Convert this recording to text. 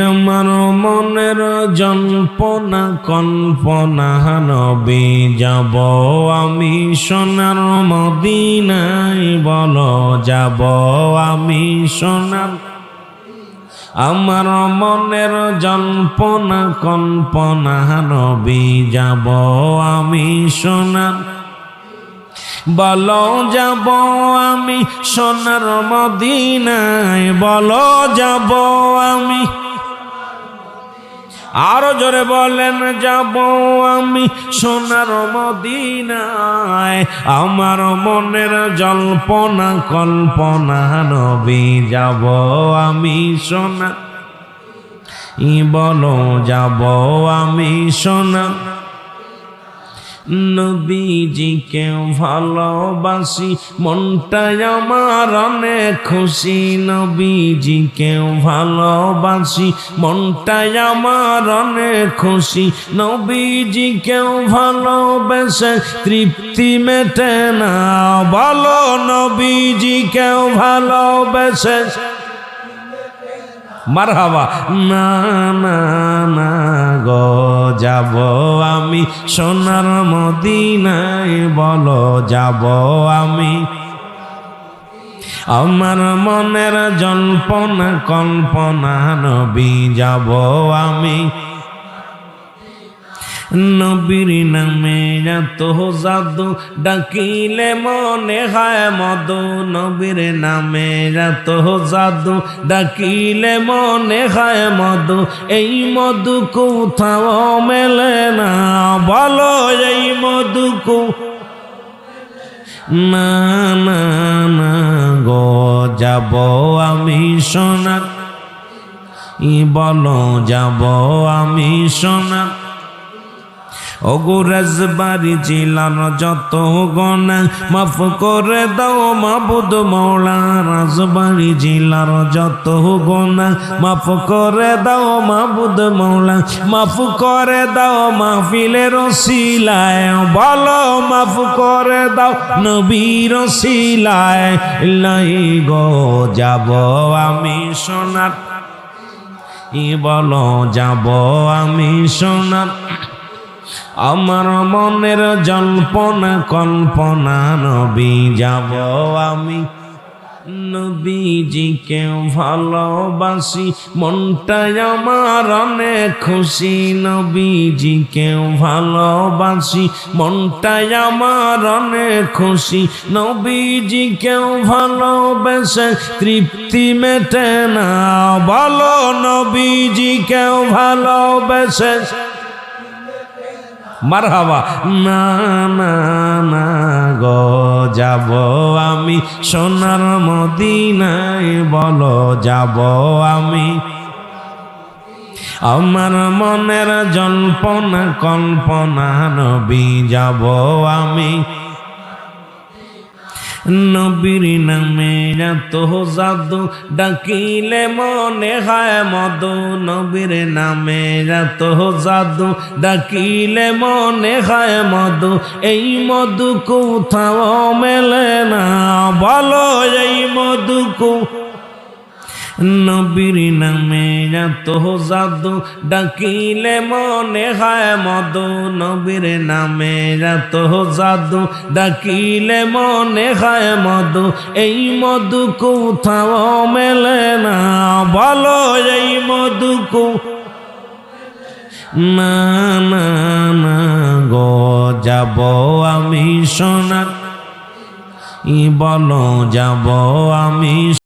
আমার মনের জল্পনা কল্পনা নবী যাব। আমি সোনার মদিনায় বল যাব। আমি সোনার, আমার মনের জল্পনা কল্পনা নবী যাব। আমি সোনার বলো যাব আমি সোনার মদিনায়, বলো যাব আমি। আরও জোরে বলেন, যাব আমি সোনার মদিনায়। আমার মনের জল্পনা, কল্পনা, নবী, যাব আমি সোনা। ই বলো, যাব আমি সোনা। নবীজিকে ভালোবাসি মনটাই আমার অনেক খুশি। নবীজিকে ভালোবাসি মনটাই আমার অনেক খুশি। নবীজিকে ভালোবেসে তৃপ্তি মেটে না। বলো নবীজিকে ভালোবেসে মারহাবা। না না না গ, যাব আমি সোনার মদিনায়, বলো যাব আমি। আমার মনের জল্পনা কল্পনা নবী, যাব আমি। নবীর নামে এত জাদু ডাকিলে মনে হয় মধু। নবীর নামে এত জাদু ডাকিলে মনে হয় মধু। এই মধু কোথাও মেলে না, বলো এই মধু কো। না না না গো, যাব আমি সোনা। বলো, যাব আমি সোনা। অগুরাজ বাড়ি জিলার যত গনা মাফ করে দাও মাবুদ মৌলা রাজবাড়ি জিলার যত গনা মাফ করে দাও মাবুদ মৌলা মাফ করে দাও মাহফিলের শিলায় বলো মাফ করে দাও নবীর শিলায় লাই গো, যাব আমি সোনার, ই বলো, যাব আমি সোনার। আমার মনের জল্পনা কল্পনা, নবী যাব আমি। নবীজিকে ভালোবাসি মনটাই আমার অনেক খুশি। নবীজিকে ভালোবাসি মনটাই আমার অনেক খুশি। নবীজিকে ভালোবেসে তৃপ্তি মেটে না। বলো, নবীজিকে ভালোবেসে মারহাবা। না না না গো, যাব আমি সোনার মদিনায়, বলো, যাব আমি। আমার মনের জল্পনা কল্পনা নবী, যাব আমি। নবীর নামে এত জাদু ডাকিলে মনে হয় মধু। নবীর নামে এত জাদু ডাকিলে মনে হয় মধু। এই মধু কোথাও মেলে না। বলো এই মধু কো নবীর নামে এত জাদু ডাকিলে মনে হয় মধু। নবীর নামে এত জাদু ডাকিলে মনে হয় মধু। এই মধু কোথাও মেলে না, বলো এই মধু কো। না না না গো, যাব আমি সোনার ই বলো, যাব আমি